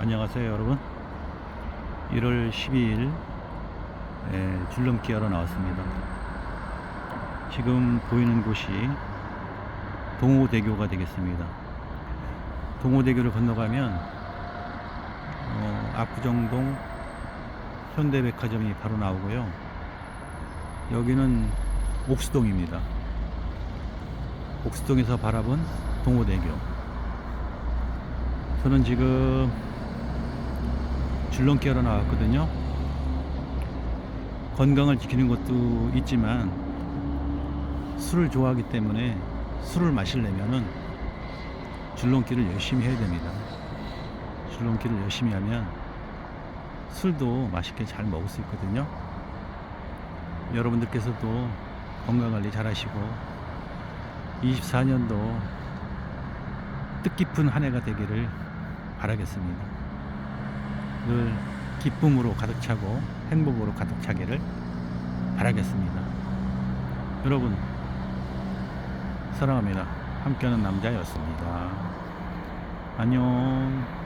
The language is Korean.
안녕하세요 여러분. 1월 12일 예, 줄넘기 하러 나왔습니다. 지금 보이는 곳이 동호대교가 되겠습니다. 동호대교를 건너가면 어, 압구정동 현대백화점이 바로 나오고요. 여기는 옥수동입니다. 옥수동에서 바라본 동호대교. 저는 지금 줄넘기 하러 나왔거든요. 건강을 지키는 것도 있지만 술을 좋아하기 때문에 술을 마시려면은 줄넘기를 열심히 해야 됩니다. 줄넘기를 열심히 하면 술도 맛있게 잘 먹을 수 있거든요. 여러분들께서도 건강 관리 잘 하시고 24년도 뜻깊은 한 해가 되기를 바라겠습니다. 늘 기쁨으로 가득 차고 행복으로 가득 차기를 바라겠습니다. 여러분, 사랑합니다. 함께하는 남자였습니다. 안녕.